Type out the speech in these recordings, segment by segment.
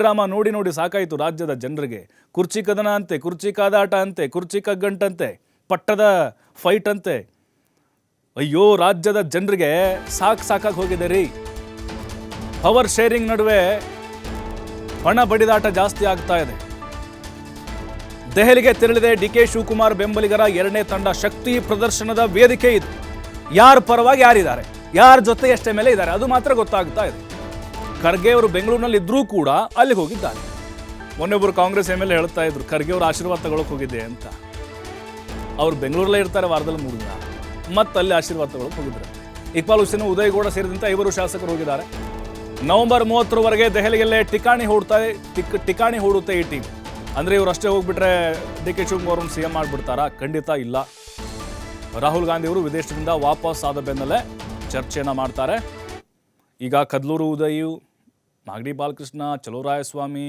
Drama ನೋಡಿ ನೋಡಿ ಸಾಕಾಯಿತು ರಾಜ್ಯದ ಜನರಿಗೆ. ಕುರ್ಚಿ ಕದನ ಅಂತೆ, ಕುರ್ಚಿ ಕಾದಾಟ ಅಂತೆ, ಕುರ್ಚಿ ಕಗ್ಗಂಟಂತೆ, ಪಟ್ಟದ ಫೈಟ್ ಅಂತೆ. ಅಯ್ಯೋ, ರಾಜ್ಯದ ಜನರಿಗೆ ಸಾಕು ಸಾಕಾಗಿ ಹೋಗಿದೆ ರೀ. ಪವರ್ ಶೇರಿಂಗ್ ನಡುವೆ ಹಣ ಬಡಿದಾಟ ಜಾಸ್ತಿ ಆಗ್ತಾ ಇದೆ. ದೆಹಲಿಗೆ ತೆರಳಿದೆ ಡಿ ಕೆ ಶಿವಕುಮಾರ್ ಬೆಂಬಲಿಗರ ಎರಡನೇ ತಂಡ. ಶಕ್ತಿ ಪ್ರದರ್ಶನದ ವೇದಿಕೆ ಇದು. ಯಾರ ಪರವಾಗಿ ಯಾರಿದ್ದಾರೆ? ಯಾರ ಜೊತೆ ಎಷ್ಟೇ ಮೇಲೆ ಇದ್ದಾರೆ? ಅದು ಮಾತ್ರ ಗೊತ್ತಾಗ್ತಾ ಇದೆ. ಖರ್ಗೆ ಅವರು ಬೆಂಗಳೂರಿನಲ್ಲಿ ಇದ್ರೂ ಕೂಡ ಅಲ್ಲಿಗೆ ಹೋಗಿದ್ದಾರೆ ಮೊನ್ನೆ ಒಬ್ಬರು ಕಾಂಗ್ರೆಸ್ ಎಂ ಎಲ್ ಎ ಹೇಳ್ತಾ ಇದ್ರು, ಖರ್ಗೆ ಅವರು ಆಶೀರ್ವಾದ ತಗೊಳಕ್ ಹೋಗಿದ್ದೆ ಅಂತ. ಅವ್ರು ಬೆಂಗಳೂರಲ್ಲೇ ಇರ್ತಾರೆ ವಾರದಲ್ಲಿ ಮೂರು ದಿನ. ಮತ್ತೆ ಅಲ್ಲಿ ಆಶೀರ್ವಾದ ಹೋಗಿದ್ರು. ಇಕ್ಬಾಲ್ ಹುಸೇನ್ ಉದಯಗೌಡ ಸೇರಿದಂತೆ ಐವರು ಶಾಸಕರು ಹೋಗಿದ್ದಾರೆ. ನವೆಂಬರ್ ಮೂವತ್ತರವರೆಗೆ ದೆಹಲಿಯಲ್ಲೇ ಟಿಕಾಣಿ ಹೂಡ್ತಾ ಟಿಕ್ ಟಿಕಾಣಿ ಹೂಡುತ್ತೆ ಈ ಟೀಮ್. ಅಂದ್ರೆ ಇವ್ರು ಅಷ್ಟೇ ಹೋಗ್ಬಿಟ್ರೆ ಡಿ ಕೆ ಶಿವಕುಮಾರ್ ಅವ್ರನ್ನ ಸಿ ಎಂ ಮಾಡ್ಬಿಡ್ತಾರಾ? ಖಂಡಿತ ಇಲ್ಲ. ರಾಹುಲ್ ಗಾಂಧಿ ಅವರು ವಿದೇಶದಿಂದ ವಾಪಸ್ ಆದ ಬೆನ್ನಲ್ಲೇ ಚರ್ಚೆಯನ್ನು ಮಾಡ್ತಾರೆ. ಈಗ ಕದ್ಲೂರು, ಉದಯು ಮಾಗಡಿ ಬಾಲಕೃಷ್ಣ ಚಲೋರಾಯಸ್ವಾಮಿ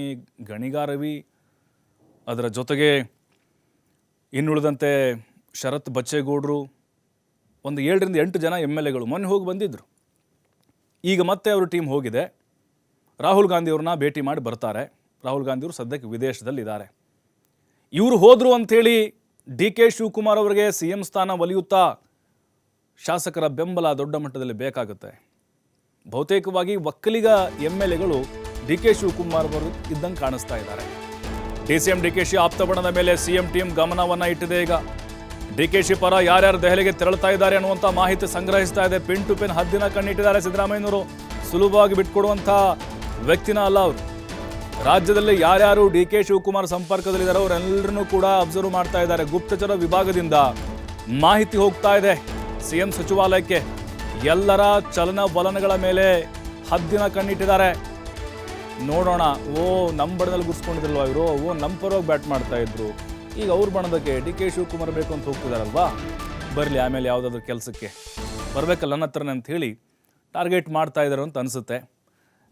ಗಣಿಗಾ ರವಿ ಅದರ ಜೊತೆಗೆ ಇನ್ನುಳಿದಂತೆ ಶರತ್ ಬಚ್ಚೇಗೌಡರು ಒಂದು ಏಳರಿಂದ ಎಂಟು ಜನ ಎಂ ಎಲ್ ಎಗಳು ಮೊನ್ನೆ ಹೋಗಿ ಬಂದಿದ್ದರು ಈಗ ಮತ್ತೆ ಅವರು ಟೀಮ್ ಹೋಗಿದೆ. ರಾಹುಲ್ ಗಾಂಧಿಯವ್ರನ್ನ ಭೇಟಿ ಮಾಡಿ ಬರ್ತಾರೆ. ರಾಹುಲ್ ಗಾಂಧಿಯವರು ಸದ್ಯಕ್ಕೆ ವಿದೇಶದಲ್ಲಿದ್ದಾರೆ ಇವರು ಹೋದರು ಅಂಥೇಳಿ ಡಿ ಕೆ ಶಿವಕುಮಾರ್ ಅವರಿಗೆ ಸಿ ಎಂ ಸ್ಥಾನ ಒಲಿಯುತ್ತಾ ಶಾಸಕರ ಬೆಂಬಲ ದೊಡ್ಡ ಮಟ್ಟದಲ್ಲಿ ಬೇಕಾಗುತ್ತೆ. ಬಹುತೇಕವಾಗಿ ಒಕ್ಕಲಿಗ ಎಂ ಎಲ್ ಎಗಳು ಡಿ ಕೆ ಶಿವಕುಮಾರ್ ಅವರು ಇದ್ದಂಗೆ ಕಾಣಿಸ್ತಾ ಇದ್ದಾರೆ. D C M D K she ಆಪ್ತಬಣದ ಮೇಲೆ ಸಿ ಎಂ ಟೀಮ್ ಗಮನವನ್ನ ಇಟ್ಟಿದೆ ಈಗ. ಡಿ ಕೆ ಶಿ ಪರ ಯಾರ್ಯಾರು ದೆಹಲಿಗೆ ತೆರಳುತ್ತಾ ಇದ್ದಾರೆ ಅನ್ನುವಂಥ ಮಾಹಿತಿ ಸಂಗ್ರಹಿಸ್ತಾ ಇದೆ. ಪೆನ್ ಟು ಪೆನ್ ಹದ್ದಿನ ಕಣ್ಣಿಟ್ಟಿದ್ದಾರೆ ಸಿದ್ದರಾಮಯ್ಯನವರು. ಸುಲಭವಾಗಿ ಬಿಟ್ಕೊಡುವಂಥ ವ್ಯಕ್ತಿನ ಅಲ್ಲ ಅವರು. ರಾಜ್ಯದಲ್ಲಿ ಯಾರ್ಯಾರು ಡಿ ಕೆ ಶಿವಕುಮಾರ್ ಸಂಪರ್ಕದಲ್ಲಿದ್ದಾರೆ ಅವರೆಲ್ಲರನ್ನೂ ಕೂಡ ಅಬ್ಸರ್ವ್ ಮಾಡ್ತಾ ಇದ್ದಾರೆ. ಗುಪ್ತಚರ ವಿಭಾಗದಿಂದ ಮಾಹಿತಿ ಹೋಗ್ತಾ ಇದೆ. ಸಿಎಂ ಸಚಿವಾಲಯಕ್ಕೆ. ಎಲ್ಲರ ಚಲನವಲನಗಳ ಮೇಲೆ ಹದ್ದಿನ ಕಣ್ಣಿಟ್ಟಿದ್ದಾರೆ. ನೋಡೋಣ, ಓ ನಮ್ಮ ಬಣದಲ್ಲಿ ಗುರ್ಸ್ಕೊಂಡಿದ್ರಲ್ವ ಇವರು? ಓ ನಮ್ಮ ಪರವಾಗಿ ಬ್ಯಾಟ್ ಮಾಡ್ತಾ ಇದ್ರು. ಈಗ ಅವ್ರ ಬಣದಕ್ಕೆ ಡಿ ಕೆ ಶಿವಕುಮಾರ್ ಬೇಕು ಅಂತ ಹೋಗ್ತಿದಾರಲ್ವಾ? ಬರಲಿ, ಆಮೇಲೆ ಯಾವುದಾದ್ರು ಕೆಲಸಕ್ಕೆ. ಬರಬೇಕಲ್ಲ ನನ್ನ ಹತ್ರನೇ ಅಂತ ಹೇಳಿ ಟಾರ್ಗೆಟ್ ಮಾಡ್ತಾ ಇದ್ದಾರೆ ಅಂತ ಅನಿಸುತ್ತೆ.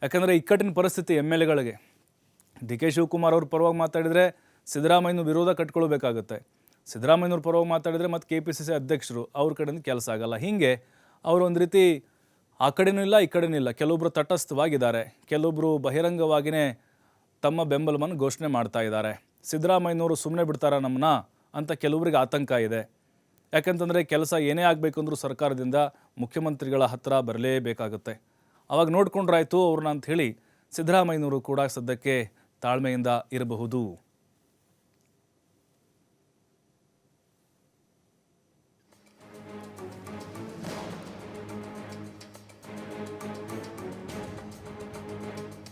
ಯಾಕಂದರೆ ಇಕ್ಕಟ್ಟಿನ ಪರಿಸ್ಥಿತಿ ಎಂ ಎಲ್ ಎಗಳಿಗೆ. ಡಿ ಕೆ ಶಿವಕುಮಾರ್ ಅವ್ರ ಪರವಾಗಿ ಮಾತಾಡಿದರೆ ಸಿದ್ದರಾಮಯ್ಯನ ವಿರೋಧ ಕಟ್ಕೊಳ್ಬೇಕಾಗುತ್ತೆ. ಸಿದ್ದರಾಮಯ್ಯನವ್ರ ಪರವಾಗಿ ಮಾತಾಡಿದರೆ ಮತ್ತು ಕೆ ಪಿ ಸಿ ಸಿ ಅಧ್ಯಕ್ಷರು ಅವ್ರ ಕಡೆಯಿಂದ ಕೆಲಸ ಆಗಲ್ಲ. ಹೀಗೆ ಅವರು ಒಂದು ರೀತಿ ಆ ಕಡೆನೂ ಇಲ್ಲ, ಈ ಕಡೆನೂ ಇಲ್ಲ. ಕೆಲವೊಬ್ಬರು ತಟಸ್ಥವಾಗಿದ್ದಾರೆ. ಕೆಲವೊಬ್ಬರು ಬಹಿರಂಗವಾಗಿಯೇ ತಮ್ಮ ಬೆಂಬಲವನ್ನು ಘೋಷಣೆ ಮಾಡ್ತಾ ಇದ್ದಾರೆ. ಸಿದ್ದರಾಮಯ್ಯನವರು ಸುಮ್ಮನೆ ಬಿಡ್ತಾರ ನಮ್ಮನ್ನ ಅಂತ ಕೆಲವರಿಗೆ ಆತಂಕ ಇದೆ. ಯಾಕಂತಂದರೆ ಕೆಲಸ ಏನೇ ಆಗಬೇಕು ಅಂದರೂ ಸರ್ಕಾರದಿಂದ ಮುಖ್ಯಮಂತ್ರಿಗಳ ಹತ್ರ ಬರಲೇಬೇಕಾಗುತ್ತೆ. ಅವಾಗ ನೋಡ್ಕೊಂಡ್ರಾಯ್ತು ಅವ್ರನ್ನ ಅಂತ ಹೇಳಿ ಸಿದ್ದರಾಮಯ್ಯನವರು ಕೂಡ ಸದ್ಯಕ್ಕೆ ತಾಳ್ಮೆಯಿಂದ ಇರಬಹುದು.